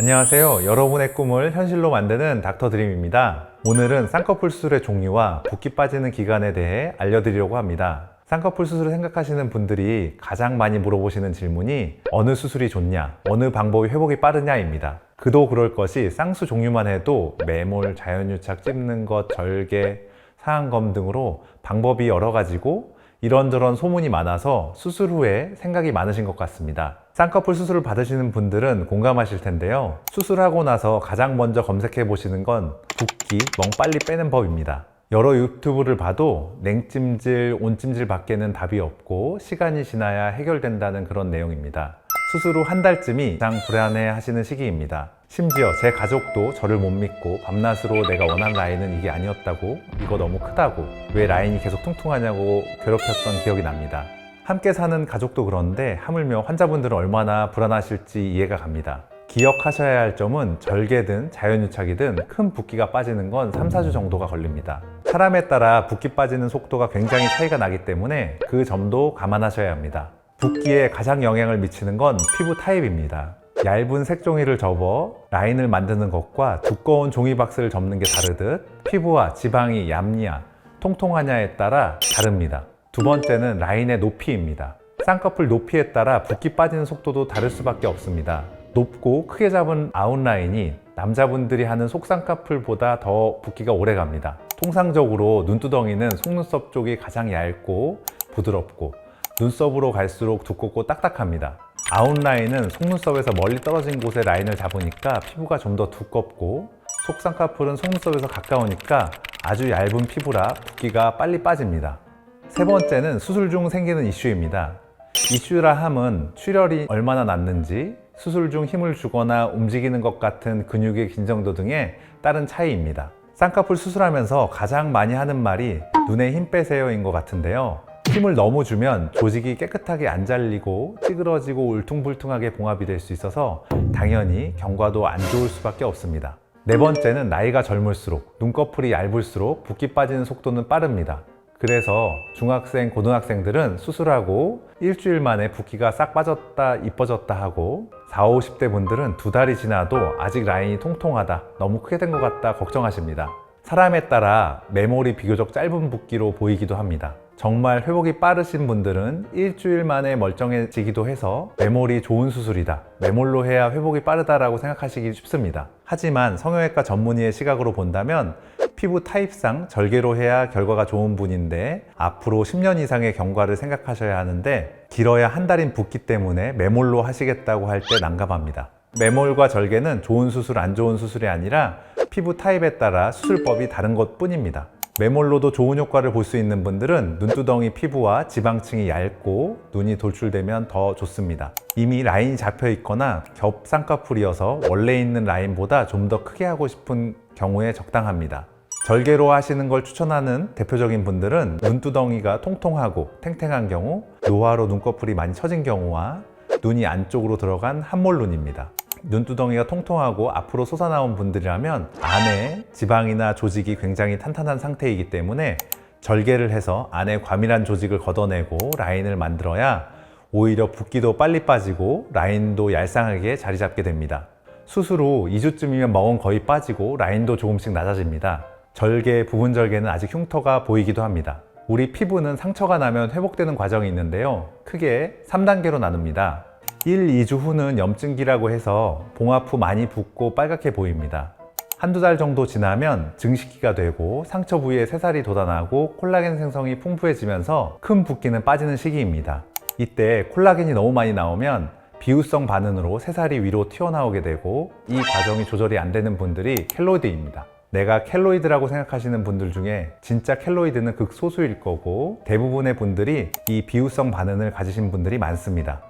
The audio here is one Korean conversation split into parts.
안녕하세요. 여러분의 꿈을 현실로 만드는 닥터 드림입니다. 오늘은 쌍꺼풀 수술의 종류와 붓기 빠지는 기간에 대해 알려드리려고 합니다. 쌍꺼풀 수술을 생각하시는 분들이 가장 많이 물어보시는 질문이 어느 수술이 좋냐, 어느 방법이 회복이 빠르냐입니다. 그도 그럴 것이 쌍수 종류만 해도 매몰, 자연유착 찝는 것, 절개, 상안검 등으로 방법이 여러 가지고 이런저런 소문이 많아서 수술 후에 생각이 많으신 것 같습니다. 쌍꺼풀 수술을 받으시는 분들은 공감하실 텐데요. 수술하고 나서 가장 먼저 검색해 보시는 건 붓기, 멍 빨리 빼는 법입니다. 여러 유튜브를 봐도 냉찜질, 온찜질 밖에는 답이 없고 시간이 지나야 해결된다는 그런 내용입니다. 수술 후 한 달쯤이 가장 불안해 하시는 시기입니다. 심지어 제 가족도 저를 못 믿고 밤낮으로 내가 원한 라인은 이게 아니었다고 이거 너무 크다고 왜 라인이 계속 퉁퉁하냐고 괴롭혔던 기억이 납니다. 함께 사는 가족도 그런데 하물며 환자분들은 얼마나 불안하실지 이해가 갑니다. 기억하셔야 할 점은 절개든 자연유착이든 큰 붓기가 빠지는 건 3, 4주 정도가 걸립니다. 사람에 따라 붓기 빠지는 속도가 굉장히 차이가 나기 때문에 그 점도 감안하셔야 합니다. 붓기에 가장 영향을 미치는 건 피부 타입입니다. 얇은 색종이를 접어 라인을 만드는 것과 두꺼운 종이박스를 접는 게 다르듯 피부와 지방이 얇냐, 통통하냐에 따라 다릅니다. 두 번째는 라인의 높이입니다. 쌍꺼풀 높이에 따라 붓기 빠지는 속도도 다를 수밖에 없습니다. 높고 크게 잡은 아웃라인이 남자분들이 하는 속쌍꺼풀보다 더 붓기가 오래 갑니다. 통상적으로 눈두덩이는 속눈썹 쪽이 가장 얇고 부드럽고 눈썹으로 갈수록 두껍고 딱딱합니다. 아웃라인은 속눈썹에서 멀리 떨어진 곳에 라인을 잡으니까 피부가 좀 더 두껍고 속쌍꺼풀은 속눈썹에서 가까우니까 아주 얇은 피부라 붓기가 빨리 빠집니다. 세 번째는 수술 중 생기는 이슈입니다. 이슈라 함은 출혈이 얼마나 났는지, 수술 중 힘을 주거나 움직이는 것 같은 근육의 긴장도 등의 다른 차이입니다. 쌍꺼풀 수술하면서 가장 많이 하는 말이 눈에 힘 빼세요인 것 같은데요. 힘을 너무 주면 조직이 깨끗하게 안 잘리고 찌그러지고 울퉁불퉁하게 봉합이 될 수 있어서 당연히 경과도 안 좋을 수밖에 없습니다. 네 번째는 나이가 젊을수록 눈꺼풀이 얇을수록 붓기 빠지는 속도는 빠릅니다. 그래서 중학생, 고등학생들은 수술하고 일주일 만에 붓기가 싹 빠졌다, 이뻐졌다 하고 40, 50대 분들은 두 달이 지나도 아직 라인이 통통하다, 너무 크게 된 것 같다 걱정하십니다. 사람에 따라 매몰이 비교적 짧은 붓기로 보이기도 합니다. 정말 회복이 빠르신 분들은 일주일 만에 멀쩡해지기도 해서 매몰이 좋은 수술이다. 매몰로 해야 회복이 빠르다라고 생각하시기 쉽습니다. 하지만 성형외과 전문의의 시각으로 본다면 피부 타입상 절개로 해야 결과가 좋은 분인데 앞으로 10년 이상의 경과를 생각하셔야 하는데 길어야 한 달인 붓기 때문에 매몰로 하시겠다고 할 때 난감합니다. 매몰과 절개는 좋은 수술, 안 좋은 수술이 아니라 피부 타입에 따라 수술법이 다른 것 뿐입니다. 매몰로도 좋은 효과를 볼 수 있는 분들은 눈두덩이 피부와 지방층이 얇고 눈이 돌출되면 더 좋습니다. 이미 라인이 잡혀 있거나 겹 쌍꺼풀이어서 원래 있는 라인보다 좀 더 크게 하고 싶은 경우에 적당합니다. 절개로 하시는 걸 추천하는 대표적인 분들은 눈두덩이가 통통하고 탱탱한 경우, 노화로 눈꺼풀이 많이 처진 경우와 눈이 안쪽으로 들어간 함몰눈입니다. 눈두덩이가 통통하고 앞으로 솟아나온 분들이라면 안에 지방이나 조직이 굉장히 탄탄한 상태이기 때문에 절개를 해서 안에 과밀한 조직을 걷어내고 라인을 만들어야 오히려 붓기도 빨리 빠지고 라인도 얄쌍하게 자리 잡게 됩니다. 수술 후 2주쯤이면 멍은 거의 빠지고 라인도 조금씩 낮아집니다. 절개, 부분 절개는 아직 흉터가 보이기도 합니다. 우리 피부는 상처가 나면 회복되는 과정이 있는데요. 크게 3단계로 나눕니다. 1, 2주 후는 염증기라고 해서 봉합 후 많이 붓고 빨갛게 보입니다. 한두 달 정도 지나면 증식기가 되고 상처 부위에 새살이 돋아나고 콜라겐 생성이 풍부해지면서 큰 붓기는 빠지는 시기입니다. 이때 콜라겐이 너무 많이 나오면 비후성 반응으로 새살이 위로 튀어나오게 되고 이 과정이 조절이 안 되는 분들이 켈로이드입니다. 내가 켈로이드라고 생각하시는 분들 중에 진짜 켈로이드는 극소수일 거고 대부분의 분들이 이 비후성 반응을 가지신 분들이 많습니다.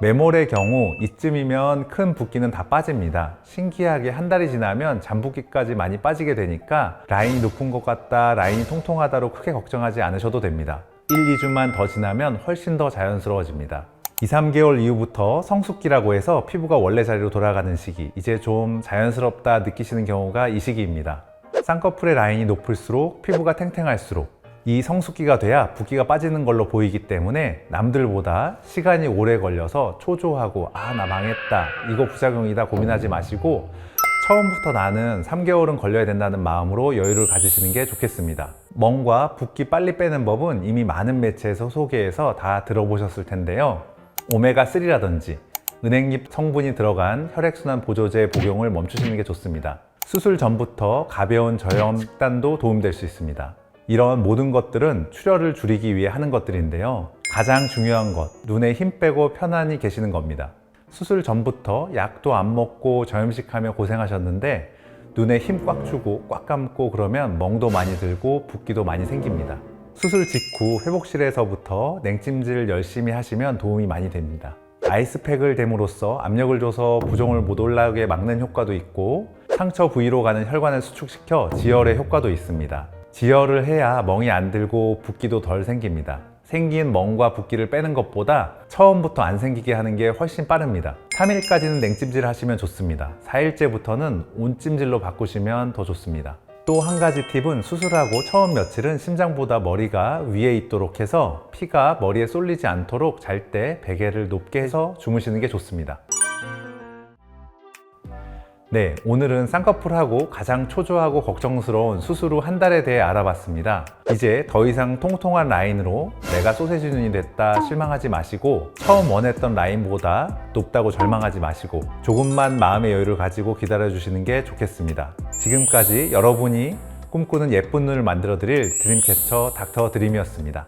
매몰의 경우 이쯤이면 큰 붓기는 다 빠집니다. 신기하게 한 달이 지나면 잔붓기까지 많이 빠지게 되니까 라인이 높은 것 같다, 라인이 통통하다로 크게 걱정하지 않으셔도 됩니다. 1, 2주만 더 지나면 훨씬 더 자연스러워집니다. 2, 3개월 이후부터 성숙기라고 해서 피부가 원래 자리로 돌아가는 시기, 이제 좀 자연스럽다 느끼시는 경우가 이 시기입니다. 쌍꺼풀의 라인이 높을수록 피부가 탱탱할수록 이 성숙기가 돼야 붓기가 빠지는 걸로 보이기 때문에 남들보다 시간이 오래 걸려서 초조하고 아 나 망했다 이거 부작용이다 고민하지 마시고 처음부터 나는 3개월은 걸려야 된다는 마음으로 여유를 가지시는 게 좋겠습니다. 멍과 붓기 빨리 빼는 법은 이미 많은 매체에서 소개해서 다 들어보셨을 텐데요. 오메가3라든지 은행잎 성분이 들어간 혈액순환 보조제 복용을 멈추시는 게 좋습니다. 수술 전부터 가벼운 저염 식단도 도움될 수 있습니다. 이런 모든 것들은 출혈을 줄이기 위해 하는 것들인데요. 가장 중요한 것, 눈에 힘 빼고 편안히 계시는 겁니다. 수술 전부터 약도 안 먹고 저염식하며 고생하셨는데 눈에 힘 꽉 주고 꽉 감고 그러면 멍도 많이 들고 붓기도 많이 생깁니다. 수술 직후 회복실에서부터 냉찜질 열심히 하시면 도움이 많이 됩니다. 아이스팩을 댐으로써 압력을 줘서 부종을 못 올라오게 막는 효과도 있고 상처 부위로 가는 혈관을 수축시켜 지혈의 효과도 있습니다. 지혈을 해야 멍이 안 들고 붓기도 덜 생깁니다. 생긴 멍과 붓기를 빼는 것보다 처음부터 안 생기게 하는 게 훨씬 빠릅니다. 3일까지는 냉찜질 하시면 좋습니다. 4일째부터는 온찜질로 바꾸시면 더 좋습니다. 또 한 가지 팁은 수술하고 처음 며칠은 심장보다 머리가 위에 있도록 해서 피가 머리에 쏠리지 않도록 잘 때 베개를 높게 해서 주무시는 게 좋습니다. 네, 오늘은 쌍꺼풀하고 가장 초조하고 걱정스러운 수술 후 한 달에 대해 알아봤습니다. 이제 더 이상 통통한 라인으로 내가 소세지 눈이 됐다 실망하지 마시고 처음 원했던 라인보다 높다고 절망하지 마시고 조금만 마음의 여유를 가지고 기다려 주시는 게 좋겠습니다. 지금까지 여러분이 꿈꾸는 예쁜 눈을 만들어 드릴 드림캐쳐 닥터 드림이었습니다.